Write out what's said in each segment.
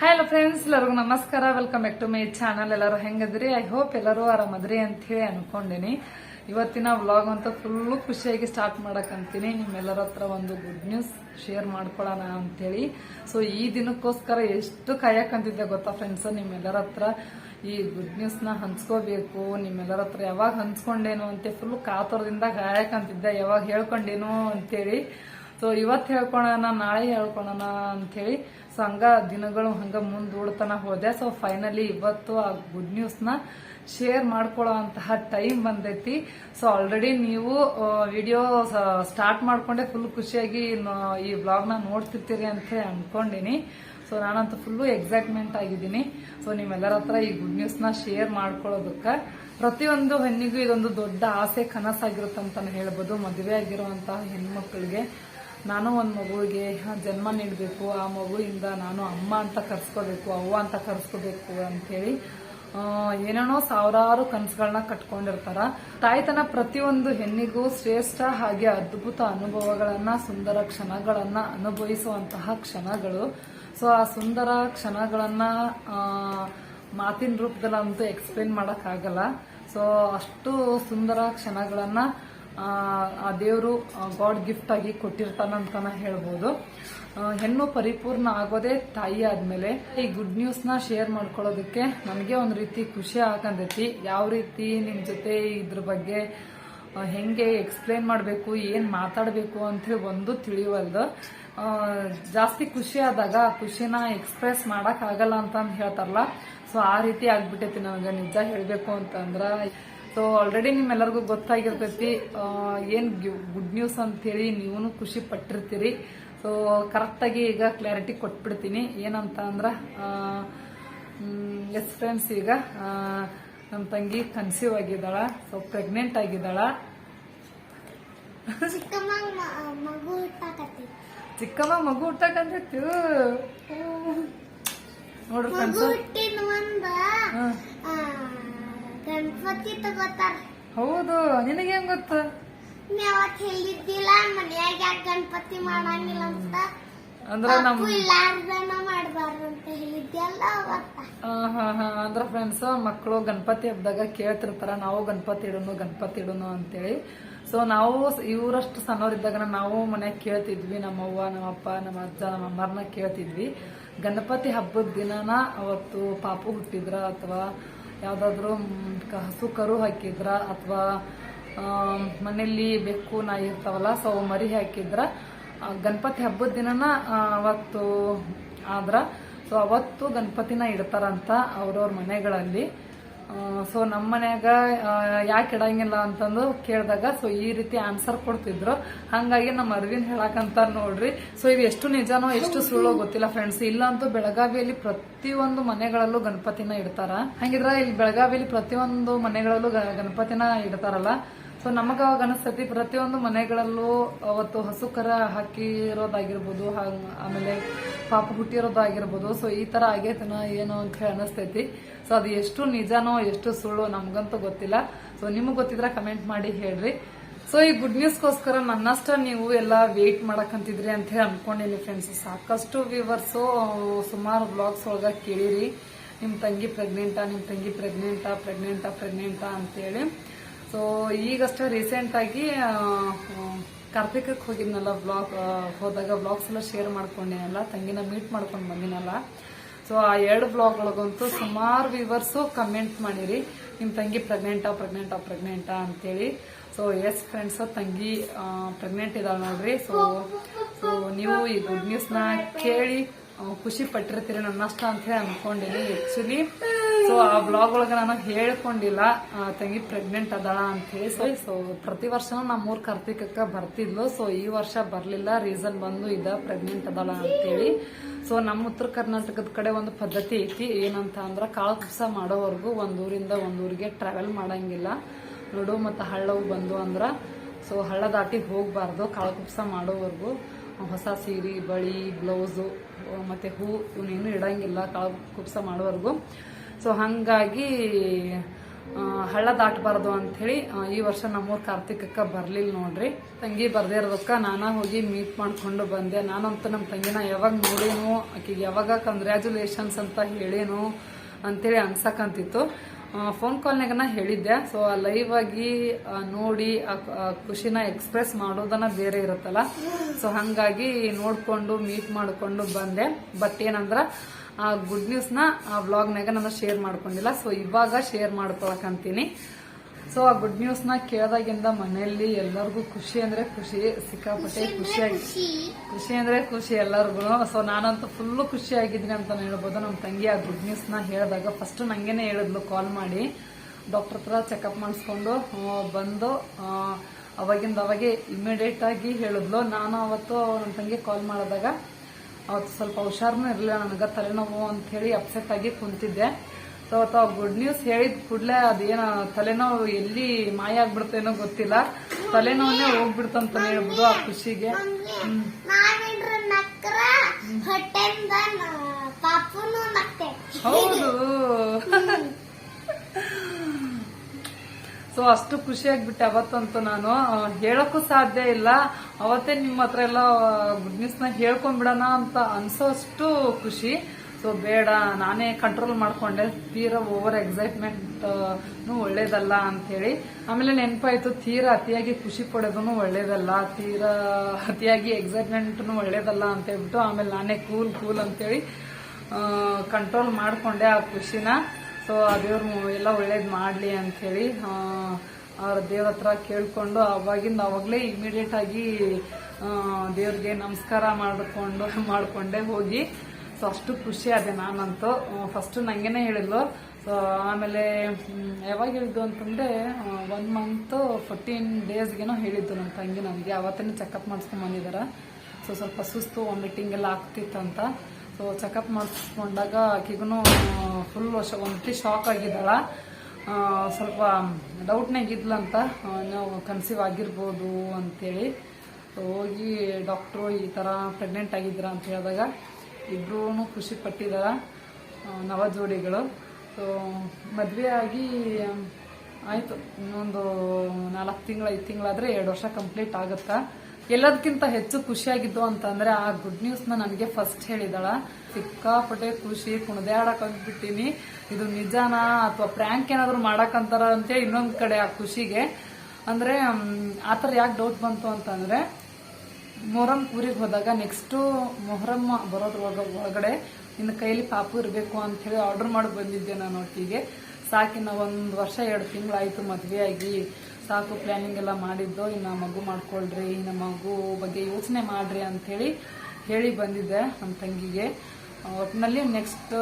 Hello friends ಎಲ್ಲರಿಗೂ ನಮಸ್ಕಾರ. Welcome back to my channel ಎಲ್ಲರೂ ಹೆಂಗದ್ರಿ ಐ ಹೋಪ್ ಎಲ್ಲರೂ ಆರಾಮದ್ರಿ ಅಂತ ಹೇಳಿ ಅನ್ಕೊಂಡಿನಿ. ಇವತ್ತಿನ ವ್ಲಾಗ್ ಅಂತ ಫುಲ್ಲು ಖುಷಿಯಾಗಿ ಸ್ಟಾರ್ಟ್ ಮಾಡಕಂತೀನಿ ನಿಮ್ಮೆಲ್ಲರ ಹತ್ರ ಒಂದು ಗುಡ್ ನ್ಯೂಸ್ ಶೇರ್ ಮಾಡ್ಕೊಳ್ಳೋಣ ಅಂತೇಳಿ ಸೊ ಈ ದಿನಕ್ಕೋಸ್ಕರ ಎಷ್ಟು ಕಾಯಕಂತಿದ್ದೆ ಗೊತ್ತಾ ಫ್ರೆಂಡ್ಸ್ ನಿಮ್ಮೆಲ್ಲರ ಹತ್ರ ಈ ಗುಡ್ ನ್ಯೂಸ್ನ ಹಂಚ್ಕೋಬೇಕು. ನಿಮ್ಮೆಲ್ಲರ ಹತ್ರ ಯಾವಾಗ ಹಂಚ್ಕೊಂಡೇನು ಅಂತ ಫುಲ್ ಕಾತರದಿಂದ ಕಾಯಕಂತಿದ್ದೆ ಯಾವಾಗ ಹೇಳ್ಕೊಂಡೇನು ಅಂತೇಳಿ ಸೊ ಇವತ್ತು ಹೇಳ್ಕೊಳೋಣ, ನಾಳೆ ಹೇಳ್ಕೊಳೋಣ ಅಂಥೇಳಿ. ಸೊ ಹಂಗ ದಿನಗಳು ಹಂಗ ಮುಂದೂಡ್ತಾನ ಹೋದೆ. ಸೊ ಫೈನಲಿ ಇವತ್ತು ಆ ಗುಡ್ ನ್ಯೂಸ್ನ ಶೇರ್ ಮಾಡ್ಕೊಳ್ಳೋ ಅಂತಹ ಟೈಮ್ ಬಂದೈತಿ. ಸೊ ಆಲ್ರೆಡಿ ನೀವು ವಿಡಿಯೋ ಸ್ಟಾರ್ಟ್ ಮಾಡ್ಕೊಂಡೆ ಫುಲ್ ಖುಷಿಯಾಗಿ ಈ ಈ ನ ನೋಡ್ತಿರ್ತೀರಿ ಅಂತ ಅನ್ಕೊಂಡಿನಿ. ಸೊ ನಾನಂತೂ ಫುಲ್ಲು ಎಕ್ಸೈಟ್ಮೆಂಟ್ ಆಗಿದ್ದೀನಿ. ಸೊ ನಿಮ್ಮೆಲ್ಲರ ಹತ್ರ ಈ ಗುಡ್ ನ್ಯೂಸ್ನ ಶೇರ್ ಮಾಡ್ಕೊಳ್ಳೋದಕ್ಕೆ. ಪ್ರತಿಯೊಂದು ಹೆಣ್ಣಿಗೂ ಇದೊಂದು ದೊಡ್ಡ ಆಸೆ ಕನಸಾಗಿರುತ್ತಂತ ಹೇಳ್ಬೋದು. ಮದುವೆ ಆಗಿರುವಂತಹ ಹೆಣ್ಮಕ್ಳಿಗೆ ನಾನು ಒಂದು ಮಗುವಿಗೆ ಜನ್ಮ ನೀಡಬೇಕು ಆ ಮಗುವಿಂದ ನಾನು ಅಮ್ಮ ಅಂತ ಕರ್ಸ್ಕೋಬೇಕು ಅವ್ವ ಅಂತ ಕರ್ಸ್ಕೋಬೇಕು ಅಂತೇಳಿ ಆ, ಏನೇನೋ ಸಾವಿರಾರು ಕನಸುಗಳನ್ನ ಕಟ್ಕೊಂಡಿರ್ತಾರ. ತಾಯ್ತನ ಪ್ರತಿಯೊಂದು ಹೆಣ್ಣಿಗೂ ಶ್ರೇಷ್ಠ ಹಾಗೆ ಅದ್ಭುತ ಅನುಭವಗಳನ್ನ ಸುಂದರ ಕ್ಷಣಗಳನ್ನ ಅನುಭವಿಸುವಂತಹ ಕ್ಷಣಗಳು. ಸೊ ಆ ಸುಂದರ ಕ್ಷಣಗಳನ್ನ ಮಾತಿನ ರೂಪದಲ್ಲಂತೂ ಎಕ್ಸ್ಪ್ಲೇನ್ ಆಗಲ್ಲ ಸೊ ಅಷ್ಟು ಸುಂದರ ಕ್ಷಣಗಳನ್ನ ಆ, ದೇವರು ಗಾಡ್ ಗಿಫ್ಟ್ ಆಗಿ ಅಂತ ಹೇಳ್ಬೋದು. ಹೆಣ್ಣು ಪರಿಪೂರ್ಣ ಆಗೋದೇ ತಾಯಿ ಆದ್ಮೇಲೆ. ಈ ಗುಡ್ ನ್ಯೂಸ್ನ ಶೇರ್ ಮಾಡ್ಕೊಳ್ಳೋದಕ್ಕೆ ನನಗೆ ಒಂದ್ ರೀತಿ ಖುಷಿ ಆಗಂದೈತಿ ಯಾವ ರೀತಿ ನಿಮ್ ಜೊತೆ ಇದ್ರ ಬಗ್ಗೆ ಹೆಂಗೆ ಎಕ್ಸ್ಪ್ಲೇನ್ ಮಾಡಬೇಕು ಏನ್ ಮಾತಾಡಬೇಕು ಅಂತ ಹೇಳಿ ಒಂದು ತಿಳಿವಲ್ದು. ಆ, ಜಾಸ್ತಿ ಖುಷಿ ಆದಾಗ ಖುಷಿನ ಎಕ್ಸ್ಪ್ರೆಸ್ ಮಾಡಕ್ ಆಗಲ್ಲ ಅಂತ ಹೇಳ್ತಾರಲ್ಲ. ಸೊ ಆ ರೀತಿ ಆಗ್ಬಿಟ್ಟೈತಿ ನನಗೆ ನಿಜ ಹೇಳ್ಬೇಕು ಅಂತಂದ್ರ. ಸೊ ಆಲ್ರೆಡಿ ನಿಮ್ಮೆಲ್ಲರಿಗೂ ಗೊತ್ತಾಗಿರ್ತೈತಿ ಏನು ಗುಡ್ ನ್ಯೂಸ್ ಅಂತೇಳಿ ನೀವು ಖುಷಿ ಪಟ್ಟಿರ್ತೀರಿ. ಸೊ ಕರೆಕ್ಟಾಗಿ ಈಗ ಕ್ಲಾರಿಟಿ ಕೊಟ್ಬಿಡ್ತೀನಿ. ಏನಂತ ಅಂದ್ರ ಎಸ್ ಫ್ರೆಂಡ್ಸ್ ಈಗ ನಮ್ಮ ನಮ್ ತಂಗಿ ಕನ್ಸೀವ್ ಆಗಿದ್ದಾಳ ಸೊ ಪ್ರೆಗ್ನೆಂಟ್ ಆಗಿದ್ದಾಳ. ಚಿಕ್ಕಮ್ಮ ಮಗು ಹುಟ್ಟಾಕತ್ತಿ ನೋಡ್ರಿ ಫ್ರೆಂಡ್ಸ್ ಗಣಪತಿ ತಗೋತಾರ. ಹೌದು ನಿನಗೆ ಹೆಂಗ್ ಗೊತ್ತು? ನೀ ಅವತ್ ಹೇಳಿದ್ದಿಲ್ಲ ಮನ್ಯಾಗ ಯಾಕೆ ಗಣಪತಿ ಮಾಡಂಗಿಲ್ಲ ಅಂತ? ಅಂದ್ರ ನಮ್ ಅಪ್ಪು ಇಲ್ಲಾರ್ದನ ಮಾಡಬಾರ್ದು ಅಂತ ಹೇಳಿದ್ಯಲ್ಲ ಅವತ್ತ. ಆ, ಹಾ ಹಾ ಅಂದ್ರ ಫ್ರೆಂಡ್ಸ್ ಮಕ್ಕಳು ಗಣಪತಿ ಹಬ್ಬದಾಗ ಕೇಳ್ತಿರ್ತಾರ ನಾವು ಗಣಪತಿ ಇಡೋನು ಗಣಪತಿ ಇಡೋನು ಅಂತೇಳಿ. ಸೊ ನಾವು ಇವರಷ್ಟು ಸಣ್ಣವರಿದ್ದಾಗ ನಾವು ಮನ್ಯಾಗ ಕೇಳ್ತಿದ್ವಿ ನಮ್ಮವ್ವ ನಮ್ಮಪ್ಪ ನಮ್ಮ ಅಜ್ಜ ನಮ್ಮ ಅಮ್ಮರ್ನ ಕೇಳ್ತಿದ್ವಿ. ಗಣಪತಿ ಹಬ್ಬದ ದಿನನ ಅವತ್ತು ಪಾಪು ಹುಟ್ಟಿದ್ರ ಅಥವಾ ಯಾವ್ದಾದ್ರು ಹಸು ಕರು ಹಾಕಿದ್ರ ಅಥವಾ ಮನೆಯಲ್ಲಿ ಬೆಕ್ಕು, ನಾಯಿ ಇರ್ತಾವಲ್ಲ, ಸೊ ಮರಿ ಹಾಕಿದ್ರ ಗಣಪತಿ ಹಬ್ಬದ ದಿನನ ಅವತ್ತು ಆದ್ರ, ಸೊ ಅವತ್ತು ಗಣಪತಿನ ಇಡ್ತಾರಂತ ಅವ್ರವ್ರ ಮನೆಗಳಲ್ಲಿ. ಸೊ ನಮ್ಮ ಮನ್ಯಾಗ ಯಾಕೆ ಇಡಂಗಿಲ್ಲ ಅಂತಂದು ಕೇಳಿದಾಗ ಸೊ ಈ ರೀತಿ ಆನ್ಸರ್ ಕೊಡ್ತಿದ್ರು. ಹಂಗಾಗಿ ನಮ್ಮ ಅರವಿಂದ್ ಹೇಳಕಂತ ನೋಡ್ರಿ. ಸೊ ಇದು ಎಷ್ಟು ನಿಜಾನೋ, ಎಷ್ಟು ಸುಳ್ಳೋ ಗೊತ್ತಿಲ್ಲ ಫ್ರೆಂಡ್ಸ್ ಇಲ್ಲಂತೂ ಬೆಳಗಾವಿಯಲ್ಲಿ ಪ್ರತಿಯೊಂದು ಮನೆಗಳಲ್ಲೂ ಗಣಪತಿನ ಇಡ್ತಾರ. ಹಂಗಿದ್ರ ಇಲ್ಲಿ ಬೆಳಗಾವಿಯಲ್ಲಿ ಪ್ರತಿಯೊಂದು ಮನೆಗಳಲ್ಲೂ ಗಣಪತಿನ ಇಡ್ತಾರಲ್ಲ. ಸೊ ನಮಗ ಅವಾಗ ಅನಿಸ್ತೈತಿ, ಪ್ರತಿಯೊಂದು ಮನೆಗಳಲ್ಲೂ ಅವತ್ತು ಹಸು ಕರ ಹಾಕಿರೋದಾಗಿರ್ಬೋದು ಆಮೇಲೆ ಪಾಪ ಹುಟ್ಟಿರೋದಾಗಿರ್ಬೋದು ಸೊ ಈ ತರ ಆಗೈತನ ಏನು ಅಂತ ಹೇಳಿ ಅನಿಸ್ತೈತಿ. ಸೊ ಅದು ಎಷ್ಟು ನಿಜಾನೋ, ಎಷ್ಟು ಸುಳ್ಳು ನಮ್ಗಂತೂ ಗೊತ್ತಿಲ್ಲ. ಸೊ ನಿಮಗೆ ಗೊತ್ತಿದ್ರೆ ಕಮೆಂಟ್ ಮಾಡಿ ಹೇಳ್ರಿ. ಸೊ ಈ ಗುಡ್ ನ್ಯೂಸ್ಗೋಸ್ಕರ ನನ್ನಷ್ಟ ನೀವು ಎಲ್ಲ ವೇಟ್ ಮಾಡಕಂತಿದ್ರಿ ಅಂತ ಹೇಳಿ ಅನ್ಕೊಂಡಿನಿ ಫ್ರೆಂಡ್ಸ್ ಸಾಕಷ್ಟು ವ್ಯೂವರ್ಸು ಸುಮಾರು ಬ್ಲಾಗ್ಸ್ ಒಳಗ ಕೇಳಿರಿ. ನಿಮ್ಮ ತಂಗಿ ಪ್ರೆಗ್ನೆಂಟಾ ನಿಮ್ಮ ತಂಗಿ ಪ್ರೆಗ್ನೆಂಟಾ ಪ್ರೆಗ್ನೆಂಟಾ ಪ್ರೆಗ್ನೆಂಟಾ ಅಂತೇಳಿ ಸೊ ಈಗಷ್ಟೇ ರೀಸೆಂಟ್ ಆಗಿ ಆ, ಆ, ಕಾರ್ತಿಕಕ್ಕೆ ಹೋಗಿದ್ನಲ್ಲ ಬ್ಲಾಗ್ ಹೋದಾಗ ಬ್ಲಾಗ್ಸ್ ಎಲ್ಲ ಶೇರ್ ಮಾಡ್ಕೊಂಡೇನಲ್ಲ ತಂಗಿನ ಮೀಟ್ ಮಾಡ್ಕೊಂಡು ಬಂದಿನಲ್ಲ. ಸೊ ಆ ಎರಡು ಬ್ಲಾಗ್ ಒಳಗಂತೂ ಸುಮಾರು ವಿವರ್ಸು ಕಮೆಂಟ್ ಮಾಡಿರಿ. ನಿಮ್ಮ ತಂಗಿ ಪ್ರೆಗ್ನೆಂಟಾ ಪ್ರೆಗ್ನೆಂಟಾ ಪ್ರೆಗ್ನೆಂಟಾ ಅಂತೇಳಿ. ಸೊ ಎಸ್ ಫ್ರೆಂಡ್ಸ್ ತಂಗಿ ಪ್ರೆಗ್ನೆಂಟ್ ಇದ್ದಾಳೆ ನೋಡ್ರಿ. ಸೊ ಸೊ ನೀವು ಈ ಗುಡ್ ನ್ಯೂಸ್ನ ಕೇಳಿ ಖುಷಿ ಪಟ್ಟಿರ್ತೀರಿ ನನ್ನಷ್ಟ ಅಂತ ಹೇಳಿ ಅಂದ್ಕೊಂಡಿರಿ ಆಕ್ಚುಲಿ ಸೊ ಆ ಬ್ಲಾಗ್ ಒಳಗೆ ನಾನು ಹೇಳ್ಕೊಂಡಿಲ್ಲ ತಂಗಿ ಪ್ರೆಗ್ನೆಂಟ್ ಅದಾಳ ಅಂತ ಹೇಳಿ ಸೊ ಪ್ರತಿ ವರ್ಷನೂ ನಮ್ಮೂರ್ ಕಾರ್ತಿಕಕ್ಕೆ ಬರ್ತಿದ್ಲು. ಸೊ ಈ ವರ್ಷ ಬರ್ಲಿಲ್ಲ ರೀಸನ್ ಬಂದು ಇದ ಪ್ರೆಗ್ನೆಂಟ್ ಅದಾಳ ಅಂತೇಳಿ. ಸೊ ನಮ್ಮ ಉತ್ತರ ಕರ್ನಾಟಕದ ಕಡೆ ಒಂದು ಪದ್ಧತಿ ಐತಿ. ಏನಂತ ಅಂದ್ರ ಕಾಳು ಕುಪ್ಸ ಮಾಡೋವರೆಗೂ ಒಂದೂರಿಂದ ಊರಿಂದ ಒಂದ್ ಊರಿಗೆ ಟ್ರಾವೆಲ್ ಮಾಡಂಗಿಲ್ಲ. ನೋಡು ಮತ್ತು ಹಳ್ಳವು ಬಂದು ಅಂದ್ರ ಸೊ ಹಳ್ಳ ದಾಟಿ ಹೋಗಬಾರ್ದು ಕಾಳು ಕುಪ್ಸ ಮಾಡೋವರೆಗೂ. ಹೊಸ ಸೀರೆ, ಬಳಿ ಬ್ಲೌಸು ಮತ್ತೆ ಹೂ ಇವನೇನು ಇಡಂಗಿಲ್ಲ ಕಾಳು ಕುಪ್ಸ ಮಾಡೋವರೆಗೂ. ಸೊ ಹಂಗಾಗಿ ಹಳ್ಳ ದಾಟಬಾರ್ದು ಅಂಥೇಳಿ ಈ ವರ್ಷ ನಮ್ಮೂರು ಕಾರ್ತಿಕಕ್ಕೆ ಬರಲಿಲ್ಲ ನೋಡ್ರಿ. ತಂಗಿ ಬರ್ದೇ ಇರೋದಕ್ಕೆ ನಾನ ಹೋಗಿ ಮೀಟ್ ಮಾಡ್ಕೊಂಡು ಬಂದೆ. ನಾನಂತೂ ನಮ್ಮ ತಂಗಿನ ಯಾವಾಗ ನೋಡೇನು, ಆಕಿಗೆ ಯಾವಾಗ ಕಂಗ್ರ್ಯಾಚುಲೇಷನ್ಸ್ ಅಂತ ಹೇಳೇನು ಅಂತೇಳಿ ಅನ್ಸಕಂತಿತ್ತು. ಫೋನ್ ಕಾಲ್ನಾಗನ ಹೇಳಿದ್ದೆ. ಸೊ ಲೈವ್ ಆಗಿ ನೋಡಿ ಖುಷಿನ ಎಕ್ಸ್ಪ್ರೆಸ್ ಮಾಡೋದನ್ನ ಬೇರೆ ಇರುತ್ತಲ್ಲ. ಸೊ ಹಂಗಾಗಿ ನೋಡ್ಕೊಂಡು ಮೀಟ್ ಮಾಡ್ಕೊಂಡು ಬಂದೆ. ಬಟ್ ಏನಂದ್ರ ಆ ಗುಡ್ ನ್ಯೂಸ್ನ ಆ ವ್ಲಾಗ್ನಾಗ ನಾನು ಶೇರ್ ಮಾಡ್ಕೊಂಡಿಲ್ಲ. ಸೊ ಇವಾಗ ಶೇರ್ ಮಾಡ್ಕೊಳಕಂತೀನಿ. ಸೊ ಆ ಗುಡ್ ನ್ಯೂಸ್ನ ಕೇಳಿದಾಗಿಂದ ಮನೆಯಲ್ಲಿ ಎಲ್ಲರಿಗೂ ಖುಷಿ ಅಂದ್ರೆ ಖುಷಿ ಸಿಕ್ಕಾಪಟ್ಟೆ ಖುಷಿಯಾಗಿ ಖುಷಿ ಖುಷಿ. ಅಂದ್ರೆ ಖುಷಿ ಎಲ್ಲರಿಗೂ. ಸೊ ನಾನಂತೂ ಫುಲ್ಲು ಖುಷಿ ಆಗಿದ್ದೀನಿ ಅಂತ ಹೇಳ್ಬೋದು. ನಮ್ಮ ತಂಗಿ ಆ ಗುಡ್ ನ್ಯೂಸ್ನ ಹೇಳಿದಾಗ ಫಸ್ಟ್ ನಂಗೇನೆ ಹೇಳಿದ್ಲು ಕಾಲ್ ಮಾಡಿ. ಡಾಕ್ಟರ್ ಹತ್ರ ಚೆಕಪ್ ಮಾಡಿಸ್ಕೊಂಡು ಬಂದು ಅವಾಗಿಂದ ಅವಾಗೆ ಇಮಿಡಿಯೇಟ್ ಆಗಿ ಹೇಳಿದ್ಲು. ನಾನು ಅವತ್ತು ನನ್ನ ತಂಗಿ ಕಾಲ್ ಮಾಡಿದಾಗ ಅವತ್ತು ಸ್ವಲ್ಪ ಹುಷಾರ್ನೂ ಇರಲಿಲ್ಲ ನನಗೆ ತಲೆನೋವು ಅಂತ ಹೇಳಿ ಅಪ್ಸೆಟ್ ಆಗಿ ಕುಂತಿದ್ದೆ. ಸೊ ಅವತ್ತು ಗುಡ್ ನ್ಯೂಸ್ ಹೇಳಿದ ಕೂಡಲೇ ಅದೇನ ತಲೆನೋವು ಎಲ್ಲಿ ಮಾಯ ಆಗ್ಬಿಡ್ತೇನೋ ಗೊತ್ತಿಲ್ಲ. ತಲೆನೋವನ್ನೇ ಹೋಗ್ಬಿಡ್ತಂತ ಹೇಳ್ಬೋದು ಆ ಖುಷಿಗೆ. ಹೌದು. ಸೊ ಅಷ್ಟು ಖುಷಿಯಾಗ್ಬಿಟ್ಟೆ ಅವತ್ತಂತೂ ನಾನು. ಹೇಳಕ್ಕೂ ಸಾಧ್ಯ ಇಲ್ಲ. ಅವತ್ತೇ ನಿಮ್ಮ ಹತ್ರ ಎಲ್ಲ ಗುಡ್ ನ್ಯೂಸ್ನ ಹೇಳ್ಕೊಂಡ್ಬಿಡೋಣ ಅಂತ ಅನ್ಸೋಷ್ಟು ಖುಷಿ. ಸೊ ಬೇಡ, ನಾನೇ ಕಂಟ್ರೋಲ್ ಮಾಡ್ಕೊಂಡೆ. ತೀರಾ ಓವರ್ ಎಕ್ಸೈಟ್ಮೆಂಟ್ ಒಳ್ಳೇದಲ್ಲ ಅಂತ ಹೇಳಿ ಆಮೇಲೆ ನೆನಪಾಯ್ತು, ತೀರಾ ಅತಿಯಾಗಿ ಖುಷಿ ಪಡೋದನ್ನು ಒಳ್ಳೇದಲ್ಲ. ತೀರಾ ಅತಿಯಾಗಿ ಎಕ್ಸೈಟ್ಮೆಂಟ್ನು ಒಳ್ಳೇದಲ್ಲ ಅಂತ ಹೇಳ್ಬಿಟ್ಟು ಆಮೇಲೆ ನಾನೇ ಕೂಲ್ ಕೂಲ್ ಅಂತೇಳಿ ಕಂಟ್ರೋಲ್ ಮಾಡ್ಕೊಂಡೆ ಆ ಖುಷಿನ. ಸೊ, ಆ ದೇವ್ರು ಎಲ್ಲ ಒಳ್ಳೇದು ಮಾಡಲಿ ಅಂಥೇಳಿ ಅವ್ರ ದೇವ್ರ ಹತ್ರ ಕೇಳಿಕೊಂಡು, ಅವಾಗಿಂದ ಅವಾಗಲೇ ಇಮಿಡಿಯೇಟ್ ಆಗಿ ದೇವ್ರಿಗೆ ನಮಸ್ಕಾರ ಮಾಡಿಕೊಂಡು, ಮಾಡ್ಕೊಂಡೆ ಹೋಗಿ. ಸೊ, ಅಷ್ಟು ಖುಷಿ ಅದೇ ನಾನಂತೂ. ಫಸ್ಟ್ ನಂಗೆನೆ ಹೇಳಿದ್ಲು. ಸೊ, ಆಮೇಲೆ ಯಾವಾಗ ಹೇಳಿದ್ದು ಅಂತಂದ್ರೆ ಒನ್ ಮಂತ್ ಫೋರ್ಟೀನ್ ಡೇಸ್ಗೇನೋ ಹೇಳಿದ್ದು ನನ್ನ ತಂಗಿ ನನಗೆ. ಅವತ್ತೇ ಚೆಕಪ್ ಮಾಡಿಸ್ಕೊಂಡು ಬಂದಿದ್ದಾರೆ ಸೊ, ಸ್ವಲ್ಪ ಸುಸ್ತು ವಾಮಿಟಿಂಗ್ ಎಲ್ಲ ಆಗ್ತಿತ್ತಂತ. ಸೊ ಚೆಕಪ್ ಮಾಡಿಸ್ಕೊಂಡಾಗ ಆಕೆಗೂ ಫುಲ್ ವರ್ಷ ಒಂದು ಶಾಕ್ ಆಗಿದ್ದಾಳ. ಸ್ವಲ್ಪ ಡೌಟ್ನಾಗ ಇದ್ಲಂತ ಆ, ನಾವು ಕನ್ಸೀವ್ ಆಗಿರ್ಬೋದು ಅಂತೇಳಿ. ಹೋಗಿ ಡಾಕ್ಟ್ರು ಈ ಥರ ಪ್ರೆಗ್ನೆಂಟ್ ಆಗಿದ್ದೀರ ಅಂತ ಹೇಳಿದಾಗ ಇಬ್ಬರೂ ಖುಷಿ ಪಟ್ಟಿದ್ದಾರ ನವ ಜೋಡಿಗಳು ಸೊ ಮದುವೆ ಆಗಿ ಆಯಿತು. ಇನ್ನೊಂದು ನಾಲ್ಕು ತಿಂಗಳು ಐದು ತಿಂಗಳಾದರೆ ಎರಡು ವರ್ಷ ಕಂಪ್ಲೀಟ್ ಆಗುತ್ತಾ? ಎಲ್ಲದಕ್ಕಿಂತ ಹೆಚ್ಚು ಖುಷಿಯಾಗಿದ್ದು ಅಂತಂದ್ರೆ ಆ ಗುಡ್ ನ್ಯೂಸ್ನ ನನಗೆ ಫಸ್ಟ್ ಹೇಳಿದಾಳ ಸಿಕ್ಕಾಪಟ್ಟೆ ಖುಷಿ ಕುಣದಾಡಕ್ ಹೋಗ್ಬಿಟ್ಟಿನಿ. ಇದು ನಿಜಾನಾ ಅಥವಾ ಪ್ರ್ಯಾಂಕ್ ಏನಾದ್ರು ಮಾಡಕಂತಾರ ಅಂತ ಇನ್ನೊಂದ್ ಕಡೆ ಆ ಖುಷಿಗೆ. ಅಂದ್ರೆ ಆತರ ಯಾಕೆ ಡೌಟ್ ಬಂತು ಅಂತಂದ್ರೆ, ಮೊಹರಂ ಊರಿಗೆ ಹೋದಾಗ ನೆಕ್ಸ್ಟ್ ಮೊಹರಂ ಬರೋದ್ರ ಒಳಗ- ಒಳಗಡೆ ನಿನ್ನ ಕೈಲಿ ಪಾಪು ಇರಬೇಕು ಅಂತ ಹೇಳಿ ಆರ್ಡರ್ ಮಾಡಿ ಬಂದಿದ್ದೆ ನಾನು ಒಟ್ಟಿಗೆ. ಸಾಕಿನ ಒಂದು ವರ್ಷ, ಎರಡು ತಿಂಗಳಾಯ್ತು ಮದುವೆ ಆಗಿ. ಸಾಕು ಪ್ಲಾನಿಂಗ್ ಎಲ್ಲ ಮಾಡಿದ್ದು, ಇನ್ನು ಮಗು ಮಾಡ್ಕೊಳ್ರಿ, ಇನ್ನು ಮಗು ಬಗ್ಗೆ ಯೋಚನೆ ಮಾಡ್ರಿ ಅಂತ ಹೇಳಿ ಬಂದಿದ್ದೆ ನಮ್ಮ ತಂಗಿಗೆ. ಒಟ್ಟಿನಲ್ಲಿ ನೆಕ್ಸ್ಟ್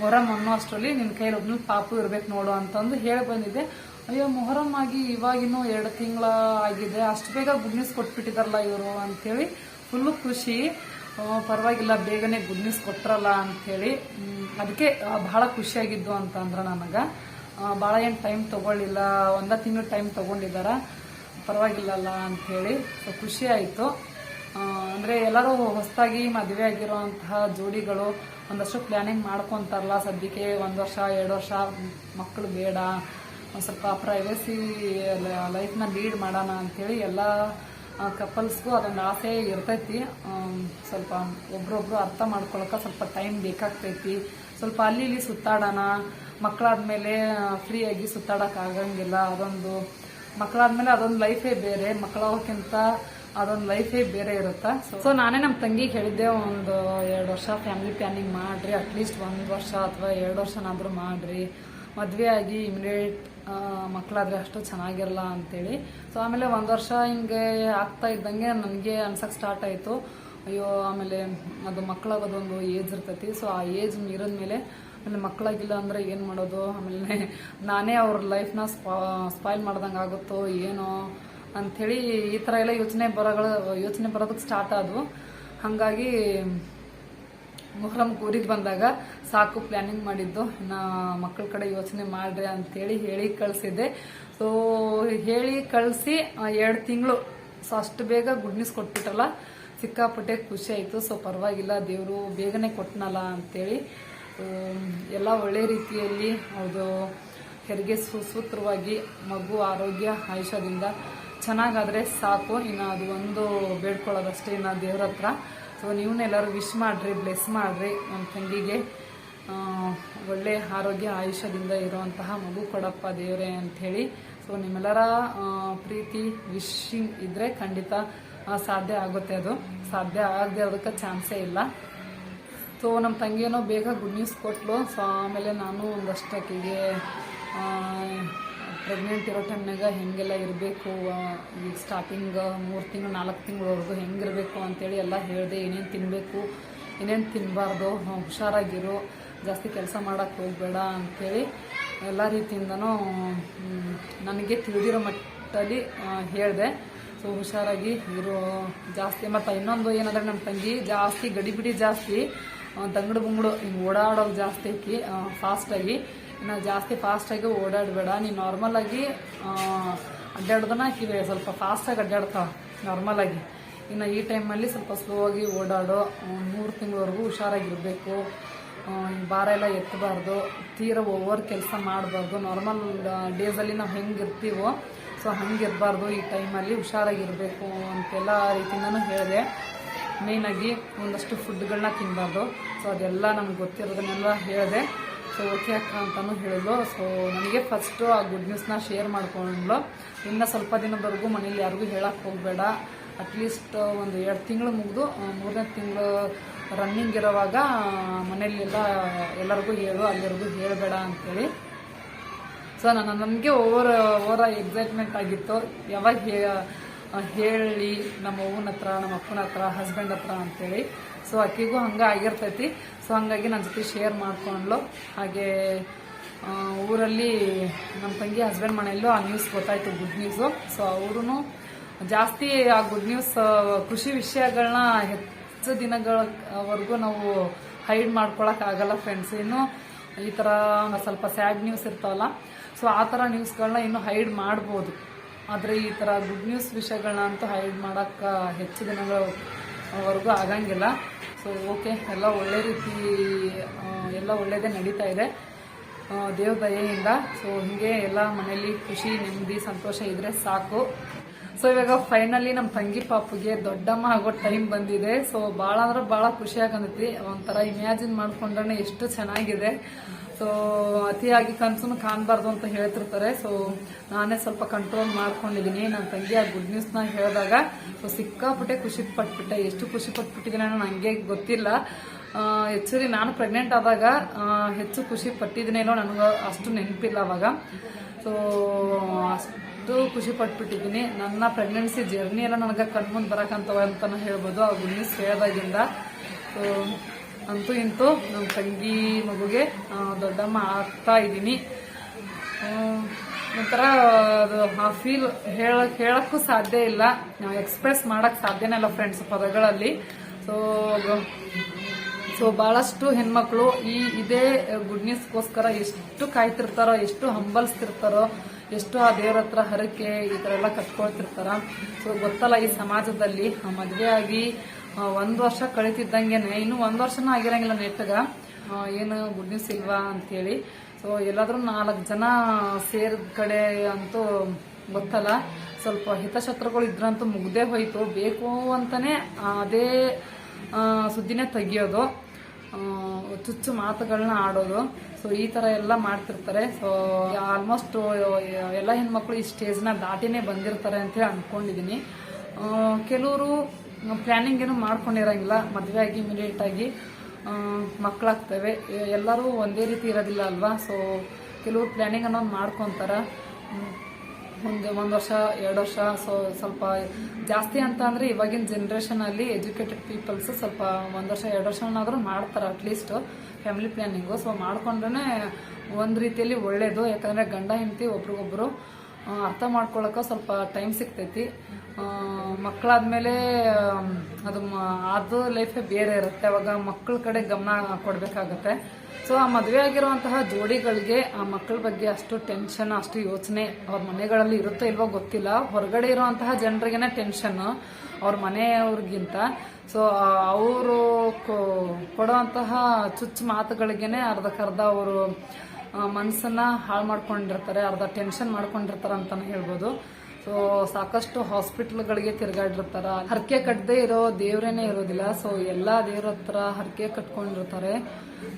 ಮೊಹರಂ ಅನ್ನೋ ಅಷ್ಟರಲ್ಲಿ ನಿನ್ನ ಕೈಲಿ ಒಬ್ನು ಪಾಪು ಇರ್ಬೇಕು ನೋಡು ಅಂತಂದು ಹೇಳಿ ಬಂದಿದ್ದೆ. ಅಯ್ಯೋ ಮೊಹರಂ ಆಗಿ ಇವಾಗಿನ್ನೂ ಎರಡು ತಿಂಗಳ ಆಗಿದೆ, ಅಷ್ಟು ಬೇಗ ಗುಡ್ ನ್ಯೂಸ್ ಕೊಟ್ಬಿಟ್ಟಿದಾರಲ್ಲ ಇವರು ಅಂತೇಳಿ ಫುಲ್ಲು ಖುಷಿ. ಪರವಾಗಿಲ್ಲ, ಬೇಗನೆ ಗುಡ್ ನ್ಯೂಸ್ ಕೊಟ್ರಲ್ಲ ಅಂಥೇಳಿ ಅದಕ್ಕೆ ಬಹಳ ಖುಷಿಯಾಗಿದ್ದು ಅಂತಂದ್ರೆ ನನಗೆ. ಭಾಳ ಏನು ಟೈಮ್ ತಗೊಳ್ಳಿಲ್ಲ, ಒಂದ ತಿಂಗಳು ಟೈಮ್ ತಗೊಂಡಿದಾರ. ಪರವಾಗಿಲ್ಲಲ್ಲ ಅಂಥೇಳಿ ಸೊ ಖುಷಿ ಆಯಿತು. ಅಂದರೆ ಎಲ್ಲರೂ ಹೊಸದಾಗಿ ಮದುವೆ ಆಗಿರುವಂತಹ ಜೋಡಿಗಳು ಒಂದಷ್ಟು ಪ್ಲಾನಿಂಗ್ ಮಾಡ್ಕೊಂತಾರಲ್ಲ ಸದ್ಯಕ್ಕೆ, ಒಂದು ವರ್ಷ, ಎರಡು ವರ್ಷ ಮಕ್ಕಳು ಬೇಡ, ಒಂದು ಸ್ವಲ್ಪ ಪ್ರೈವಸಿ ಲೈಫ್ನ ಲೀಡ್ ಮಾಡೋಣ ಅಂಥೇಳಿ ಎಲ್ಲ ಕಪಲ್ಸ್ಗೂ ಅದೊಂದು ಆಸೆ ಇರ್ತೈತಿ. ಸ್ವಲ್ಪ ಒಬ್ರೊಬ್ರು ಅರ್ಥ ಮಾಡ್ಕೊಳಕ ಸ್ವಲ್ಪ ಟೈಮ್ ಬೇಕಾಗ್ತೈತಿ. ಸ್ವಲ್ಪ ಅಲ್ಲಿ ಇಲ್ಲಿ ಸುತ್ತಾಡೋಣ ಮಕ್ಕಳಾದ್ಮೇಲೆ ಫ್ರೀಯಾಗಿ ಸುತ್ತಾಡಕ್ ಆಗಂಗಿಲ್ಲ. ಅದೊಂದು, ಮಕ್ಕಳಾದ್ಮೇಲೆ ಅದೊಂದು ಲೈಫೇ ಬೇರೆ. ಮಕ್ಕಳಕ್ಕಿಂತ ಅದೊಂದು ಲೈಫೇ ಬೇರೆ ಇರುತ್ತೆ? ಸೊ ನಾನೇ ನಮ್ಮ ತಂಗಿಗೆ ಹೇಳಿದ್ದೆ, ಒಂದು ಎರಡು ವರ್ಷ ಫ್ಯಾಮಿಲಿ ಪ್ಲಾನಿಂಗ್ ಮಾಡಿರಿ ಅಟ್ಲೀಸ್ಟ್ ಒಂದು ವರ್ಷ ಅಥವಾ ಎರಡು ವರ್ಷನಾದರೂ ಮಾಡಿರಿ. ಮದುವೆ ಆಗಿ ಇಮಿಡಿಯೇಟ್ ಮಕ್ಕಳಾದ್ರೆ ಅಷ್ಟು ಚೆನ್ನಾಗಿರಲ್ಲ ಅಂತೇಳಿ. ಸೊ ಆಮೇಲೆ ಒಂದು ವರ್ಷ ಹಿಂಗೆ ಆಗ್ತಾ ಇದ್ದಂಗೆ ನನಗೆ ಅನ್ಸಕ್ಕೆ ಸ್ಟಾರ್ಟ್ ಆಯಿತು. ಅಯ್ಯೋ, ಆಮೇಲೆ ಅದು ಮಕ್ಕಳಾಗೋದೊಂದು ಏಜ್ ಇರ್ತೈತಿ. ಸೊ ಆ ಏಜ್ ಮೀರಿದ ಮೇಲೆ ಆಮೇಲೆ ಮಕ್ಕಳಾಗಿಲ್ಲ ಅಂದ್ರೆ ಏನು ಮಾಡೋದು? ಆಮೇಲೆ ನಾನೇ ಅವ್ರ ಲೈಫ್ನ ಸ್ಪಾಯ್ಲ್ ಮಾಡ್ದಂಗೆ ಆಗುತ್ತೋ ಏನೋ ಅಂಥೇಳಿ ಈ ಥರ ಎಲ್ಲ ಯೋಚನೆ ಬರೋಗಳು, ಯೋಚನೆ ಬರೋದಕ್ಕೆ ಸ್ಟಾರ್ಟ್ ಆದವು. ಹಾಗಾಗಿ ಮೊಹರಂ ಊರಿಗೆ ಬಂದಾಗ ಸಾಕು ಪ್ಲಾನಿಂಗ್ ಮಾಡಿದ್ದು. ನಾ ಮಕ್ಕಳ ಕಡೆ ಯೋಚನೆ ಮಾಡ್ರಿ ಅಂತೇಳಿ ಹೇಳಿ ಕಳಿಸಿದ್ದೆ. ಸೊ ಹೇಳಿ ಕಳಿಸಿ ಎರಡು ತಿಂಗಳು ಸೊ ಅಷ್ಟು ಬೇಗ ಗುಡ್ ನ್ಯೂಸ್ ಕೊಟ್ಬಿಟ್ಟಲ್ಲ ಸಿಕ್ಕಾಪಟ್ಟೆ ಖುಷಿ ಆಯಿತು. ಸೊ ಪರವಾಗಿಲ್ಲ ದೇವರು ಬೇಗನೆ ಕೊಟ್ಟನಲ್ಲ ಅಂತೇಳಿ ಎಲ್ಲ ಒಳ್ಳೆ ರೀತಿಯಲ್ಲಿ ಅದು ಹೆರಿಗೆ ಸುಸೂತ್ರವಾಗಿ ಮಗು ಆರೋಗ್ಯ ಆಯುಷ್ಯದಿಂದ ಚೆನ್ನಾಗಾದರೆ ಸಾಕು. ಇನ್ನು ಅದು ಒಂದು ಬೇಡ್ಕೊಳ್ಳೋದಷ್ಟೇ ಇನ್ನು ದೇವ್ರ ಹತ್ರ. ಸೊ ನೀವನ್ನೆಲ್ಲರೂ ವಿಶ್ ಮಾಡಿರಿ ಬ್ಲೆಸ್ ಮಾಡಿರಿ ನಮ್ಮ ತಂಗಿಗೆ. ಒಳ್ಳೆ ಆರೋಗ್ಯ ಆಯುಷ್ಯದಿಂದ ಇರುವಂತಹ ಮಗು ಕೊಡಪ್ಪ ದೇವರೇ ಅಂಥೇಳಿ. ಸೊ ನಿಮ್ಮೆಲ್ಲರ ಪ್ರೀತಿ ವಿಶಿಂಗ್ ಇದ್ದರೆ ಖಂಡಿತ ಸಾಧ್ಯ ಆಗುತ್ತೆ ಅದು. ಸಾಧ್ಯ ಆಗದೆ ಅದಕ್ಕೆ ಚಾನ್ಸೇ ಇಲ್ಲ. ಸೊ ನಮ್ಮ ತಂಗಿಯೇನೋ ಬೇಗ ಗುಡ್ ನ್ಯೂಸ್ ಕೊಟ್ಲು ಸೊ ಆಮೇಲೆ ನಾನು ಒಂದಷ್ಟು ಆಕೆಗೆ ಪ್ರೆಗ್ನೆಂಟ್ ಇರೋ ಟೈಮ್ನಾಗ ಹೆಂಗೆಲ್ಲ ಇರಬೇಕು ಈಗ ಸ್ಟಾರ್ಟಿಂಗ್ ಮೂರು ತಿಂಗಳು, ನಾಲ್ಕು ತಿಂಗಳವರೆಗೂ ಹೆಂಗಿರಬೇಕು ಅಂತೇಳಿ ಎಲ್ಲ ಹೇಳಿದೆ, ಏನೇನು ತಿನ್ನಬೇಕು ಏನೇನು ತಿನ್ನಬಾರ್ದು ಹುಷಾರಾಗಿರು, ಜಾಸ್ತಿ ಕೆಲಸ ಮಾಡೋಕ್ಕೆ ಹೋಗಬೇಡ ಅಂಥೇಳಿ ಎಲ್ಲ ರೀತಿಯಿಂದನೂ ನನಗೆ ತಿಳಿದಿರೋ ಮಟ್ಟದಲ್ಲಿ ಹೇಳಿದೆ. ಸೊ ಹುಷಾರಾಗಿ ಇರೋ, ಜಾಸ್ತಿ, ಮತ್ತು ಇನ್ನೊಂದು ಏನಂದರೆ ನಮ್ಮ ತಂಗಿ ಜಾಸ್ತಿ ಗಡಿಬಿಡಿ ಜಾಸ್ತಿ ದಂಗಡು ಬುಂಗಡು ಹಿಂಗೆ ಓಡಾಡೋದು ಜಾಸ್ತಿ ಐತಿ ಫಾಸ್ಟಾಗಿ ಇನ್ನು ಜಾಸ್ತಿ ಫಾಸ್ಟಾಗಿ ಓಡಾಡಬೇಡ. ನೀನು ನಾರ್ಮಲಾಗಿ ಅಡ್ಡಾಡ್ದನ ಆಕಿವೆ ಸ್ವಲ್ಪ ಫಾಸ್ಟಾಗಿ ಅಡ್ಡಾಡ್ತಾವ ನಾರ್ಮಲಾಗಿ ಇನ್ನು ಈ ಟೈಮಲ್ಲಿ ಸ್ವಲ್ಪ ಸ್ಲೋ ಆಗಿ ಓಡಾಡೋ ಮೂರು ತಿಂಗಳವರೆಗೂ ಹುಷಾರಾಗಿರಬೇಕು. ಭಾರ ಎಲ್ಲ ಎತ್ತಬಾರ್ದು, ತೀರ ಓವರ್ ಕೆಲಸ ಮಾಡಬಾರ್ದು. ನಾರ್ಮಲ್ ಡೇಸಲ್ಲಿ ನಾವು ಹೆಂಗೆ ಇರ್ತೀವೋ ಸೊ ಹಂಗಿರಬಾರ್ದು ಈ ಟೈಮಲ್ಲಿ ಹುಷಾರಾಗಿರಬೇಕು ಅಂತೆಲ್ಲ ರೀತಿಯಿಂದನೂ ಹೇಳಿದೆ. ಮೇಯ್ನಾಗಿ ಒಂದಷ್ಟು ಫುಡ್ಗಳನ್ನ ತಿನ್ನಬಾರ್ದು ಸೊ ಅದೆಲ್ಲ ನಮ್ಗೆ ಗೊತ್ತಿರೋದನ್ನೆಲ್ಲ ಹೇಳಿದೆ. ಸೊ ಓಕೆ ಅಕ್ಕ ಅಂತಲೂ ಹೇಳಿದ್ಲು. ಸೊ ನನಗೆ ಫಸ್ಟು ಆ ಗುಡ್ ನ್ಯೂಸ್ನ ಶೇರ್ ಮಾಡ್ಕೊಂಡ್ಲು ಇನ್ನು ಸ್ವಲ್ಪ ದಿನದವರೆಗೂ ಮನೇಲಿ ಯಾರಿಗೂ ಹೇಳಕ್ಕೆ ಹೋಗಬೇಡ. ಅಟ್ಲೀಸ್ಟ್ ಒಂದು ಎರಡು ತಿಂಗಳು ಮುಗಿದು ಮೂರನೇ ತಿಂಗಳು ರನ್ನಿಂಗ್ ಇರೋವಾಗ ಮನೇಲೆಲ್ಲ ಎಲ್ಲರಿಗೂ ಹೇಳು, ಅಲ್ಲಿವರೆಗೂ ಹೇಳಬೇಡ ಅಂತೇಳಿ. ಸೊ ನಾನು ನನಗೆ ಓವರ್ ಓವರ್ ಎಕ್ಸೈಟ್ಮೆಂಟ್ ಆಗಿತ್ತು. ಯಾವಾಗ ಹೇಳಿ ನಮ್ಮ ಅವ್ವನ ಹತ್ರ, ನಮ್ಮ ಅಪ್ಪನ ಹತ್ರ ಹಸ್ಬೆಂಡ್ ಹತ್ರ ಅಂತೇಳಿ. ಸೊ ಅಕ್ಕಿಗೂ ಹಂಗೆ ಆಗಿರ್ತೈತಿ. ಸೊ ಹಂಗಾಗಿ ನನ್ನ ಜೊತೆ ಶೇರ್ ಮಾಡ್ಕೊಂಡ್ಲು ಹಾಗೆ ಊರಲ್ಲಿ ನಮ್ಮ ತಂಗಿ ಹಸ್ಬೆಂಡ್ ಮನೆಯಲ್ಲೂ ಆ ನ್ಯೂಸ್ ಗೊತ್ತಾಯ್ತು ಗುಡ್ ನ್ಯೂಸು ಸೊ ಅವರು ಜಾಸ್ತಿ ಆ ಗುಡ್ ನ್ಯೂಸ್ ಖುಷಿ ವಿಷಯಗಳನ್ನ ಹೆಚ್ಚು ದಿನಗಳವರೆಗೂ ನಾವು ಹೈಡ್ ಮಾಡ್ಕೊಳಕ್ಕಾಗಲ್ಲ ಫ್ರೆಂಡ್ಸ್ ಇನ್ನು ಈ ಥರ ಸ್ವಲ್ಪ ಸ್ಯಾಡ್ ನ್ಯೂಸ್ ಇರ್ತಾವಲ್ಲ. ಸೊ ಆ ಥರ ನ್ಯೂಸ್ಗಳನ್ನ ಇನ್ನು ಹೈಡ್ ಮಾಡ್ಬೋದು. ಆದರೆ ಈ ಥರ ಗುಡ್ ನ್ಯೂಸ್ ವಿಷಯಗಳನ್ನ ಅಂತೂ ಹೈಡ್ ಮಾಡೋಕ್ಕೆ ಹೆಚ್ಚು ದಿನಗಳವರೆಗೂ ಆಗಂಗಿಲ್ಲ. ಸೊ ಓಕೆ ಎಲ್ಲ ಒಳ್ಳೆ ರೀತಿ ಎಲ್ಲ ಒಳ್ಳೆಯದೇ ನಡೀತಾ ಇದೆ. ದೇವ್ರ ದಯೆಯಿಂದ. ಸೊ ಹೀಗೆ ಎಲ್ಲ ಮನೇಲಿ ಖುಷಿ, ನೆಮ್ಮದಿ, ಸಂತೋಷ ಇದ್ರೆ ಸಾಕು. ಸೊ ಇವಾಗ ಫೈನಲಿ ನಮ್ಮ ತಂಗಿ ಪಾಪುಗೆ ದೊಡ್ಡಮ್ಮ ಆಗೋ ಟೈಮ್ ಬಂದಿದೆ. ಸೊ ಭಾಳ ಅಂದ್ರೆ ಭಾಳ ಖುಷಿ ಆಗಂದೈತಿ ಒಂಥರ ಇಮ್ಯಾಜಿನ್ ಮಾಡ್ಕೊಂಡ್ರೆ ಎಷ್ಟು ಚೆನ್ನಾಗಿದೆ. ಸೊ ಅತಿಯಾಗಿ ಕನ್ಸನ್ನು ಕಾಣಬಾರ್ದು ಅಂತ ಹೇಳ್ತಿರ್ತಾರೆ. ಸೊ ನಾನೇ ಸ್ವಲ್ಪ ಕಂಟ್ರೋಲ್ ಮಾಡ್ಕೊಂಡಿದ್ದೀನಿ ನನ್ನ ತಂಗಿ ಆ ಗುಡ್ ನ್ಯೂಸ್ನ ಹೇಳಿದಾಗ ಸೊ ಸಿಕ್ಕಾಪಟ್ಟೆ ಖುಷಿ ಪಟ್ಬಿಟ್ಟೆ. ಎಷ್ಟು ಖುಷಿ ಪಟ್ಬಿಟ್ಟಿದ್ದೀನಿ ಅನ್ನೋ ನನಗೆ ಗೊತ್ತಿಲ್ಲ. ಆ್ಯಕ್ಚುಲಿ ನಾನು ಪ್ರೆಗ್ನೆಂಟ್ ಆದಾಗ ಹೆಚ್ಚು ಖುಷಿ ಪಟ್ಟಿದ್ದೀನೇನೋ ನನಗೆ ಅಷ್ಟು ನೆನಪಿಲ್ಲ ಅವಾಗ. ಸೊ ಅಷ್ಟು ಖುಷಿ ಪಟ್ಬಿಟ್ಟಿದ್ದೀನಿ ನನ್ನ ಪ್ರೆಗ್ನೆನ್ಸಿ ಜರ್ನಿ ಎಲ್ಲ ನನಗೆ ಕಣ್ಮುಂದೆ ಬರಕಂತವ ಅಂತ ಹೇಳ್ಬೋದು. ಆ ಗುಡ್ ನ್ಯೂಸ್ ಹೇಳಿದಾಗಿಂದ. ಸೊ ಅಂತೂ ಇಂತೂ ನಮ್ಮ ತಂಗಿ ಮಗುಗೆ ದೊಡ್ಡಮ್ಮ ಆಗ್ತಾ ಇದ್ದೀನಿ. ಒಂಥರ ಅದು ಆ ಫೀಲ್ ಹೇಳಕ್ ಹೇಳಕ್ಕೂ ಸಾಧ್ಯ ಇಲ್ಲ. ಎಕ್ಸ್ಪ್ರೆಸ್ ಮಾಡಕ್ ಸಾಧ್ಯನೇ ಇಲ್ಲ ಫ್ರೆಂಡ್ಸ್ ಪದಗಳಲ್ಲಿ. ಸೊ ಸೊ ಭಾಳಷ್ಟು ಹೆಣ್ಮಕ್ಳು ಈ, ಇದೇ ಗುಡ್ ನ್ಯೂಸ್ಗೋಸ್ಕರ ಎಷ್ಟು ಕಾಯ್ತಿರ್ತಾರೋ, ಎಷ್ಟು ಹಂಬಲಿಸ್ತಿರ್ತಾರೋ ಎಷ್ಟು ಆ ದೇವ್ರ ಹತ್ರ ಹರಕೆ ಈ ಥರ ಎಲ್ಲ ಕಟ್ಕೊಳ್ತಿರ್ತಾರ. ಸೊ ಗೊತ್ತಲ್ಲ ಈ ಸಮಾಜದಲ್ಲಿ ಮದುವೆ ಆಗಿ ಒಂದ್ ವರ್ಷ ಕಳಿತಿದ್ದಂಗೆನೆ, ಇನ್ನು ಒಂದ್ ವರ್ಷನೂ ಆಗಿರಂಗಿಲ್ಲ ನೆಟ್ಟಗ. ಏನು ಗುಡ್ ನ್ಯೂಸ್ ಇಲ್ವಾ ಅಂತೇಳಿ. ಸೊ ಎಲ್ಲಾದ್ರೂ ನಾಲ್ಕು ಜನ ಸೇರಿದ ಕಡೆ ಅಂತೂ ಗೊತ್ತಲ್ಲ. ಸ್ವಲ್ಪ ಹಿತಶತ್ರುಗಳು ಇದ್ರಂತೂ ಮುಗ್ದೇ ಹೋಯ್ತು. ಬೇಕು ಅಂತಾನೆ ಅದೇ ಸುದ್ದಿನೇ ತೆಗಿಯೋದು. ಚುಚ್ಚು ಮಾತುಗಳನ್ನ ಆಡೋದು. ಸೊ ಈ ತರ ಎಲ್ಲ ಮಾಡ್ತಿರ್ತಾರೆ. ಸೊ ಆಲ್ಮೋಸ್ಟ್ ಎಲ್ಲ ಹೆಣ್ಮಕ್ಳು ಈ ಸ್ಟೇಜ್ನ ದಾಟಿನೇ ಬಂದಿರ್ತಾರೆ ಅಂತ ಹೇಳಿ ಅನ್ಕೊಂಡಿದೀನಿ. ಕೆಲವರು ಪ್ಲಾನಿಂಗ್ ಏನು ಮಾಡ್ಕೊಂಡಿರಂಗಿಲ್ಲ ಮದುವೆ ಆಗಿ ಇಮಿಡಿಯೇಟ್ ಆಗಿ ಮಕ್ಕಳಾಗ್ತವೆ ಎಲ್ಲರೂ ಒಂದೇ ರೀತಿ ಇರೋದಿಲ್ಲ ಅಲ್ವಾ? ಸೊ ಕೆಲವರು ಪ್ಲಾನಿಂಗ್ ಅನ್ನೋದು ಮಾಡ್ಕೊತಾರ. ಒಂದು ಒಂದು ವರ್ಷ, ಎರಡು ವರ್ಷ, ಸೊ ಸ್ವಲ್ಪ ಜಾಸ್ತಿ ಅಂತ ಅಂದ್ರೆ ಇವಾಗಿನ ಜನ್ರೇಷನಲ್ಲಿ ಎಜುಕೇಟೆಡ್ ಪೀಪಲ್ಸ್ ಸ್ವಲ್ಪ ಒಂದು ವರ್ಷ, ಎರಡು ವರ್ಷನಾದರೂ ಮಾಡ್ತಾರೆ ಅಟ್ಲೀಸ್ಟ್ ಫ್ಯಾಮಿಲಿ ಪ್ಲಾನಿಂಗ್ ಸೊ ಮಾಡ್ಕೊಂಡ್ರೆ ಒಂದು ರೀತಿಯಲ್ಲಿ ಒಳ್ಳೇದು. ಯಾಕಂದ್ರೆ ಗಂಡ, ಹೆಂಡತಿ ಒಬ್ರಿಗೊಬ್ರು ಅರ್ಥ ಮಾಡ್ಕೊಳಕ ಸ್ವಲ್ಪ ಟೈಮ್ ಸಿಗ್ತೈತಿ. ಮಕ್ಕಳಾದ್ಮೇಲೆ ಅದು ಅದು ಲೈಫೇ ಬೇರೆ ಇರುತ್ತೆ. ಅವಾಗ ಮಕ್ಕಳ ಕಡೆ ಗಮನ ಕೊಡಬೇಕಾಗತ್ತೆ. ಸೊ ಆ ಮದುವೆ ಆಗಿರುವಂತಹ ಜೋಡಿಗಳಿಗೆ, ಆ ಮಕ್ಕಳ ಬಗ್ಗೆ ಅಷ್ಟು ಟೆನ್ಷನ್ ಅಷ್ಟು ಯೋಚನೆ ಅವ್ರ ಮನೆಗಳಲ್ಲಿ ಇರುತ್ತೋ ಇಲ್ವೋ ಗೊತ್ತಿಲ್ಲ. ಹೊರಗಡೆ ಇರುವಂತಹ ಜನರಿಗೆನೆ ಟೆನ್ಷನ್ ಅವ್ರ ಮನೆಯವ್ರಿಗಿಂತ. ಸೊ ಅವರು ಕೊಡುವಂತಹ ಚುಚ್ಚು ಮಾತುಗಳಿಗೆನೆ ಅರ್ಧಕ್ಕರ್ಧ ಅವರು ಮನಸ್ಸನ್ನ ಹಾಳು ಮಾಡ್ಕೊಂಡಿರ್ತಾರೆ, ಅರ್ಧ ಟೆನ್ಷನ್ ಮಾಡ್ಕೊಂಡಿರ್ತಾರೆ ಅಂತಾನೆ ಹೇಳ್ಬೋದು. ಸೊ ಸಾಕಷ್ಟು ಹಾಸ್ಪಿಟ್ಲ್ಗಳಿಗೆ ತಿರುಗಾಡಿರ್ತಾರ. ಹರಕೆ ಕಟ್ಟದೆ ಇರೋ ದೇವ್ರೇನೆ ಇರೋದಿಲ್ಲ. ಸೊ ಎಲ್ಲಾ ದೇವ್ರ ಹತ್ರ ಹರಕೆ ಕಟ್ಕೊಂಡಿರ್ತಾರೆ.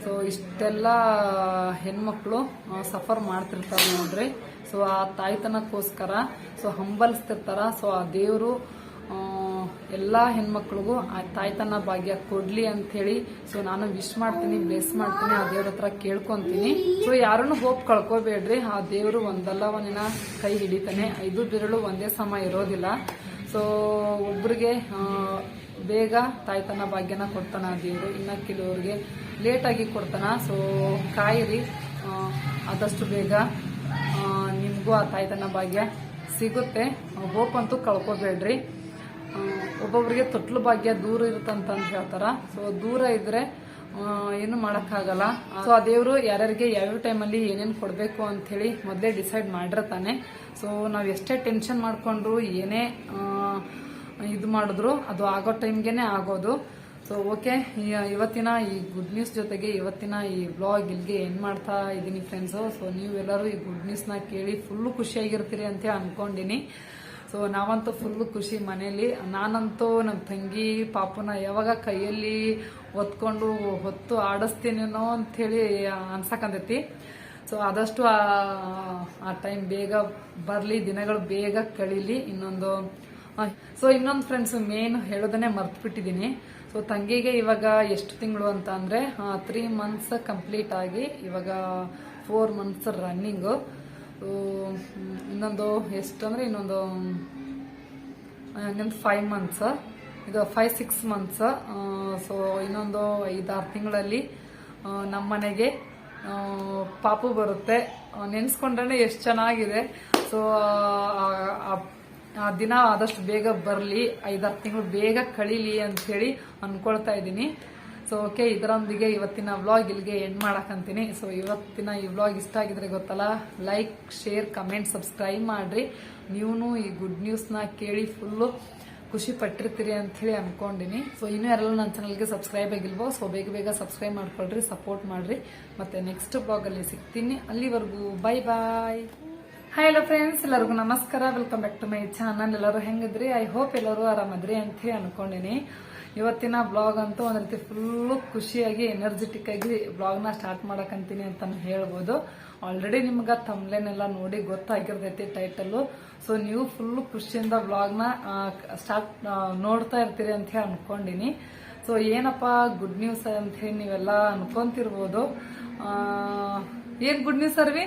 ಸೊ ಇಷ್ಟೆಲ್ಲ ಹೆಣ್ಮಕ್ಳು ಸಫರ್ ಮಾಡ್ತಿರ್ತಾರೆ ನೋಡ್ರಿ. ಸೊ ಆ ತಾಯ್ತನಕ್ಕೋಸ್ಕರ. ಸೊ ಹಂಬಲಿಸ್ತಿರ್ತಾರ. ಸೊ ಆ ದೇವರು ಎಲ್ಲ ಹೆಣ್ಮಕ್ಳಿಗೂ ಆ ತಾಯ್ತನ ಭಾಗ್ಯ ಕೊಡ್ಲಿ ಅಂತ ಹೇಳಿ ಸೊ ನಾನು ವಿಶ್ ಮಾಡ್ತೀನಿ ಬ್ಲೆಸ್ ಮಾಡ್ತೀನಿ, ಆ ದೇವ್ರ ಹತ್ರ ಕೇಳ್ಕೊಂತೀನಿ. ಸೊ ಯಾರನ್ನು ಹೋಪ್ ಕಳ್ಕೊಬೇಡ್ರಿ. ಆ ದೇವರು ಒಂದಲ್ಲ ಒಂದಿನ ಕೈ ಹಿಡಿತಾನೆ. ಐದು ಬೆರಳು ಒಂದೇ ಸಮ ಇರೋದಿಲ್ಲ. ಸೊ ಒಬ್ರಿಗೆ ಬೇಗ ತಾಯ್ತನ ಭಾಗ್ಯನ ಕೊಡ್ತಾನ ಆ ದೇವರು. ಇನ್ನ ಕೆಲವ್ರಿಗೆ ಲೇಟಾಗಿ ಕೊಡ್ತಾನ. ಸೊ ಕಾಯಿರಿ. ಆದಷ್ಟು ಬೇಗ ನಿಮಗೂ ಆ ತಾಯ್ತನ ಭಾಗ್ಯ ಸಿಗುತ್ತೆ. ಹೋಪ್ ಅಂತೂ ಕಳ್ಕೊಬೇಡ್ರಿ. ಒಬ್ಬೊಬ್ರಿಗೆ ತೊಟ್ಲು ಭಾಗ್ಯ ದೂರ ಇರುತ್ತಂತ ಹೇಳ್ತಾರ. ಸೊ ದೂರ ಇದ್ರೆ ಏನು ಮಾಡಕ್ಕಾಗಲ್ಲ. ಸೊ ಆ ದೇವರು ಯಾರ್ಯಾರಿಗೆ ಯಾವ್ಯಾವ ಟೈಮಲ್ಲಿ ಏನೇನು ಕೊಡಬೇಕು ಅಂತ ಹೇಳಿ ಮೊದಲೇ ಡಿಸೈಡ್ ಮಾಡಿರ್ತಾನೆ. ಸೊ ನಾವು ಎಷ್ಟೇ ಟೆನ್ಷನ್ ಮಾಡ್ಕೊಂಡ್ರು ಏನೇ ಇದು ಮಾಡಿದ್ರು, ಅದು ಆಗೋ ಟೈಮ್ಗೆನೆ ಆಗೋದು. ಸೊ ಓಕೆ ಇವತ್ತಿನ ಈ ಗುಡ್ ನ್ಯೂಸ್ ಜೊತೆಗೆ ಇವತ್ತಿನ ಈ ಬ್ಲಾಗ್ ಇಲ್ಲಿಗೆ ಏನ್ ಮಾಡ್ತಾ ಇದ್ದೀನಿ ಫ್ರೆಂಡ್ಸು ಸೊ ನೀವೆಲ್ಲರೂ ಈ ಗುಡ್ ನ್ಯೂಸ್ನ ಕೇಳಿ ಫುಲ್ಲು ಖುಷಿಯಾಗಿರ್ತೀರಿ ಅಂತ ಅನ್ಕೊಂಡಿನಿ. ಸೊ ನಾವಂತೂ ಫುಲ್ಲು ಖುಷಿ ಮನೇಲಿ. ನಾನಂತೂ ನಮ್ಮ ತಂಗಿ, ಪಾಪನ ಯಾವಾಗ ಕೈಯಲ್ಲಿ ಒತ್ಕೊಂಡು ಹೊತ್ತು ಆಡಿಸ್ತೀನೇನೋ ಅಂಥೇಳಿ ಅನ್ಸಕಂತೈತಿ. ಸೊ ಆದಷ್ಟು ಆ- ಟೈಮ್ ಬೇಗ ಬರಲಿ, ದಿನಗಳು ಬೇಗ ಕಳೀಲಿ ಇನ್ನೊಂದು. ಸೊ ಇನ್ನೊಂದು ಫ್ರೆಂಡ್ಸ್ ಮೇನ್ ಹೇಳೋದನ್ನೇ ಮರ್ತು ಬಿಟ್ಟಿದ್ದೀನಿ ಸೊ ತಂಗಿಗೆ ಇವಾಗ ಎಷ್ಟು ತಿಂಗಳು ಅಂತ ಅಂದ್ರೆ ತ್ರೀ ಮಂತ್ಸ್ ಕಂಪ್ಲೀಟ್ ಆಗಿ ಇವಾಗ ಫೋರ್ ಮಂತ್ಸ್ ರನ್ನಿಂಗು ಇನ್ನೊಂದು ಎಷ್ಟು ಅಂದ್ರೆ ಇನ್ನೊಂದು ಇನ್ನೊಂದು ಫೈವ್ ಮಂತ್ಸ್ ಇದು ಫೈವ್ ಸಿಕ್ಸ್ ಮಂತ್ಸ್ ಸೊ ಇನ್ನೊಂದು ಐದಾರು ತಿಂಗಳಲ್ಲಿ ನಮ್ಮ ಮನೆಗೆ ಪಾಪು ಬರುತ್ತೆ. ನೆನೆಸ್ಕೊಂಡ್ರೆ ಎಷ್ಟು ಚೆನ್ನಾಗಿದೆ. ಸೊ ಆ ದಿನ ಆದಷ್ಟು ಬೇಗ ಬರಲಿ, ಐದಾರು ತಿಂಗಳು ಬೇಗ ಕಳೀಲಿ ಅಂತ ಹೇಳಿ ಅನ್ಕೊಳ್ತಾ ಇದ್ದೀನಿ. ಸೊ ಓಕೆ ಇದರೊಂದಿಗೆ ಇವತ್ತಿನ ವ್ಲಾಗ್ ಇಲ್ಲಿಗೆ ಎಂಡ್ ಮಾಡಕ್ಕಂತೀನಿ ಸೊ ಇವತ್ತಿನ ಈ ವ್ಲಾಗ್ ಇಷ್ಟ ಆಗಿದ್ರೆ ಗೊತ್ತಲ್ಲ ಲೈಕ್ ಶೇರ್ ಕಮೆಂಟ್ ಸಬ್ಸ್ಕ್ರೈಬ್ ಮಾಡ್ರಿ. ನೀವು ಈ ಗುಡ್ ನ್ಯೂಸ್ನ ಕೇಳಿ ಫುಲ್ಲು ಖುಷಿ ಪಟ್ಟಿರ್ತೀರಿ ಅಂತ ಹೇಳಿ ಅನ್ಕೊಂಡಿನಿ. ಸೊ ಇನ್ನೂ ಯಾರೆಲ್ಲ ನನ್ನ ಚಾನಲ್ಗೆ ಸಬ್ಸ್ಕ್ರೈಬ್ ಆಗಿಲ್ವೋ ಸೊ ಬೇಗ ಬೇಗ ಸಬ್ಸ್ಕ್ರೈಬ್ ಮಾಡ್ಕೊಳ್ರಿ ಸಪೋರ್ಟ್ ಮಾಡ್ರಿ. ಮತ್ತೆ ನೆಕ್ಸ್ಟ್ ಬ್ಲಾಗಲ್ಲಿ ಸಿಗ್ತೀನಿ. ಅಲ್ಲಿವರೆಗೂ bye bye hi hello friends ಎಲ್ಲರಿಗೂ ನಮಸ್ಕಾರ. Welcome back to my channel ಎಲ್ಲರೂ ಹೆಂಗಿದ್ರಿ? ಐ ಹೋಪ್ ಎಲ್ಲರೂ ಆರಾಮದ್ರಿ ಅಂತ ಹೇಳಿ ಅನ್ಕೊಂಡಿನಿ. ಇವತ್ತಿನ ಬ್ಲಾಗ್ ಅಂತೂ ಒಂದ್ ರೀತಿ ಫುಲ್ಲು ಖುಷಿಯಾಗಿ ಎನರ್ಜೆಟಿಕ್ ಆಗಿ ಬ್ಲಾಗ್ನ ಸ್ಟಾರ್ಟ್ ಮಾಡಕಂತೀನಿ ಅಂತ ಹೇಳ್ಬೋದು. ಆಲ್ರೆಡಿ ನಿಮ್ಗೆ ತಮ್ಲೇನೆಲ್ಲ ನೋಡಿ ಗೊತ್ತಾಗಿರ್ತೈತಿ ಟೈಟಲ್ ಸೊ ನೀವು ಫುಲ್ ಖುಷಿಯಿಂದ ಬ್ಲಾಗ್ನ ಸ್ಟಾರ್ಟ್ ನೋಡ್ತಾ ಇರ್ತೀರಿ ಅಂತ ಹೇಳಿ ಅನ್ಕೊಂಡಿನಿ. ಸೊ ಏನಪ್ಪ ಗುಡ್ ನ್ಯೂಸ್ ಅಂತ ಹೇಳಿ ನೀವೆಲ್ಲ ಅನ್ಕೊಂತಿರ್ಬೋದು. ಏನ್ ಗುಡ್ ನ್ಯೂಸ್ ಅರ್ವಿ?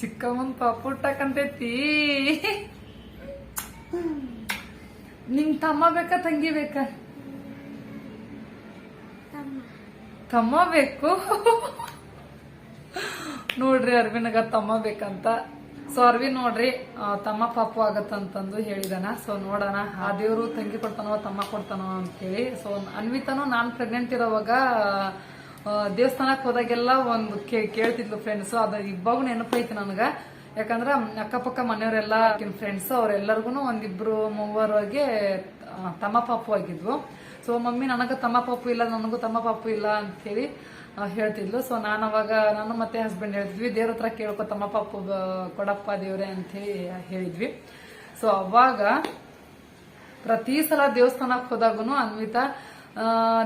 ಚಿಕ್ಕಮ್ಮನ್ ಪಾಪು ತಟ್ಟೆ. ನಿಂಗ್ ತಮ್ಮ ಬೇಕಾ, ತಂಗಿ ಬೇಕಾ? ತಮ್ಮ. ಬೇಕು. ನೋಡ್ರಿ ಅರ್ವಿನಗ ತಮ್ಮ ಬೇಕಂತ. ಸೊ ಅರ್ವಿನ್ ನೋಡ್ರಿ ತಮ್ಮ ಪಾಪು ಆಗತ್ತಂತಂದು ಹೇಳಿದಾನ. ಸೊ ನೋಡೋಣ. ಆ ದೇವ್ರು ತಂಗಿ ಕೊಡ್ತಾನೋ, ತಮ್ಮ ಕೊಡ್ತಾನೋ ಅಂತ ಹೇಳಿ ಸೊ ಅನ್ವಿತಾನು ನಾನ್ ಪ್ರೆಗ್ನೆಂಟ್ ಇರೋವಾಗ ದೇವಸ್ಥಾನಕ್ಕೆ ದೇವಸ್ಥಾನಕ್ ಹೋದಾಗೆಲ್ಲ ಒಂದು ಕೇಳ್ತಿದ್ಲು ಫ್ರೆಂಡ್ಸ್ ಅದು ಇವಾಗ ನೆನಪಾಯ್ತು ನನಗ. ಯಾಕಂದ್ರ ಅಕ್ಕಪಕ್ಕ ಮನೆಯವರೆಲ್ಲ ಫ್ರೆಂಡ್ಸ್ ಅವ್ರೆಲ್ಲರಿಗೂ ಒಂದಿಬ್ರು ಮೂವರಿಗೆ ತಮ್ಮ ಪಾಪು ಆಗಿದ್ವು. ಸೊ ಮಮ್ಮಿ, ನನಗ ತಮ್ಮ ಪಾಪು ಇಲ್ಲ, ನನಗೂ ತಮ್ಮ ಪಾಪು ಇಲ್ಲ ಅಂತ ಹೇಳಿ ಹೇಳ್ತಿದ್ಲು. ಸೊ ನಾನು ಅವಾಗ ನಾನು ಮತ್ತೆ ಹಸ್ಬೆಂಡ್ ಹೇಳ್ತಿದ್ವಿ, ದೇವ್ರ ಹತ್ರ ಕೇಳ್ಕೊ, ತಮ್ಮ ಪಾಪು ಕೊಡಪ್ಪ ದೇವ್ರೆ ಅಂತ ಹೇಳಿ ಹೇಳಿದ್ವಿ. ಸೊ ಅವಾಗ ಪ್ರತಿ ಸಲ ದೇವಸ್ಥಾನಕ್ಕೆ ಹೋದಾಗೂ ಅನ್ವಿತಾ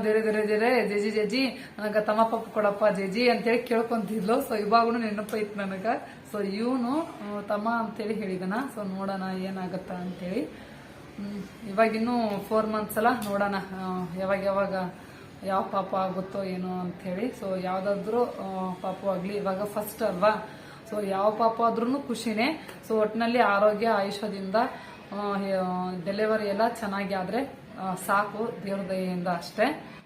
ದೇರೆ ದೇರೆ ದೇರೆ ಜೇಜಿ ಜೇಜಿ ನನಗ ತಮ್ಮ ಪಾಪು ಕೊಡಪ್ಪ ಜೇಜಿ ಅಂತೇಳಿ ಕೇಳ್ಕೊಂತಿದ್ಲು. ಸೊ ಇವಾಗೂ ನೆನಪೈತ್ ನನಗ. ಸೊ ಇವನು ತಮ್ಮ ಅಂತೇಳಿ ಹೇಳಿದನ. ಸೊ ನೋಡೋಣ ಏನಾಗತ್ತ ಅಂತೇಳಿ. ಇವಾಗಿನ್ನು ಫೋರ್ ಮಂತ್ಸ್ ಅಲ್ಲ, ನೋಡೋಣ ಯಾವಾಗ ಯಾವಾಗ ಯಾವ ಪಾಪ ಆಗುತ್ತೋ ಏನೋ ಅಂತ ಹೇಳಿ ಸೊ ಯಾವ್ದಾದ್ರು ಪಾಪ ಆಗ್ಲಿ, ಇವಾಗ ಫಸ್ಟ್ ಅಲ್ವಾ? ಸೊ ಯಾವ ಪಾಪ ಆದ್ರೂ ಖುಷಿನೇ. ಸೊ ಒಟ್ಟಿನಲ್ಲಿ ಆರೋಗ್ಯ, ಆಯುಷ್ಯದಿಂದ ಡೆಲಿವರಿ ಎಲ್ಲ ಚೆನ್ನಾಗಿ ಆದ್ರೆ ಸಾಕು ದೇವ್ರ ದಯೆಯಿಂದ ಅಷ್ಟೇ.